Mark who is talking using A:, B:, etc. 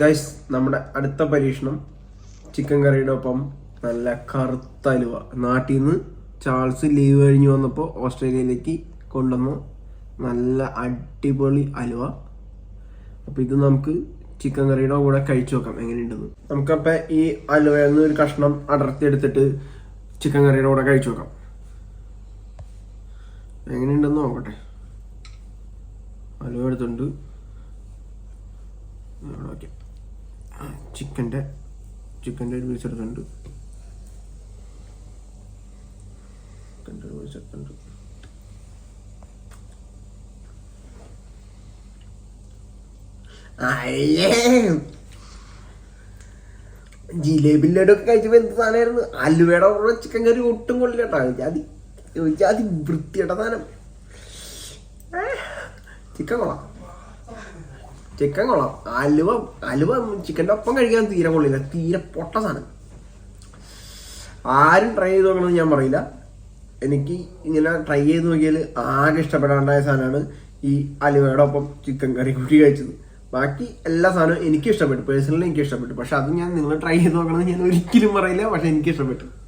A: Guys നമ്മുടെ അടുത്ത പരീക്ഷണം ചിക്കൻ കറിയുടെ ഒപ്പം നല്ല കറുത്ത അലുവ. നാട്ടിൽ നിന്ന് ചാൾസ് ലീവ് കഴിഞ്ഞ് വന്നപ്പോൾ ഓസ്ട്രേലിയയിലേക്ക് കൊണ്ടുവന്നു. നല്ല അടിപൊളി അലുവ. അപ്പോൾ ഇത് നമുക്ക് ചിക്കൻ കറിയുടെ കൂടെ കഴിച്ചു നോക്കാം എങ്ങനെയുണ്ടെന്ന്. നമുക്കപ്പോൾ ഈ അലുവയിൽ നിന്ന് ഒരു കഷ്ണം അടർത്തി എടുത്തിട്ട് ചിക്കൻ കറിയുടെ കൂടെ കഴിച്ചു നോക്കാം. എങ്ങനെയുണ്ടെന്ന് നോക്കട്ടെ. അലുവ എടുത്തുണ്ട് ഓക്കെ. ചിക്കന്റെ ചിക്കന്റെ ഒരു പീസ് എടുത്തിട്ടുണ്ട്. ചിക്കന്റെ ഒരു പീസ് എടുത്തുണ്ട് അയ്യേ ജിലേബി ലഡുക്കെ കഴിച്ചപ്പോ എന്ത് സാധനമായിരുന്നു? അലുവയുടെ കൂടെ ചിക്കൻ കറി ഒട്ടും കൊള്ളില്ല കേട്ടോ ജാതി ജാതി വൃത്തിയുടെ സാധനം. ചിക്കൻ കൊള്ളാം. ചിക്കൻ കൊള്ളാം. അലുവ അലുവ ചിക്കന്റെ ഒപ്പം കഴിക്കാൻ തീരെ കൊള്ളില്ല. തീരെ പൊട്ട സാധനം. ആരും ട്രൈ ചെയ്ത് നോക്കണമെന്ന് ഞാൻ പറയില്ല. എനിക്ക് ഇങ്ങനെ ട്രൈ ചെയ്ത് നോക്കിയാൽ ആകെ ഇഷ്ടപ്പെടാണ്ടായ സാധനമാണ് ഈ അലുവയുടെ ഒപ്പം ചിക്കൻ കറി കൂട്ടി കഴിച്ചത്. ബാക്കി എല്ലാ സാധനവും എനിക്ക് ഇഷ്ടപ്പെട്ടു. പേഴ്സണലി എനിക്ക് ഇഷ്ടപ്പെട്ടു. പക്ഷെ അത് ഞാൻ നിങ്ങൾ ട്രൈ ചെയ്ത് നോക്കണമെന്ന് ഞാൻ ഒരിക്കലും പറയില്ല. പക്ഷെ എനിക്ക് ഇഷ്ടപ്പെട്ടു.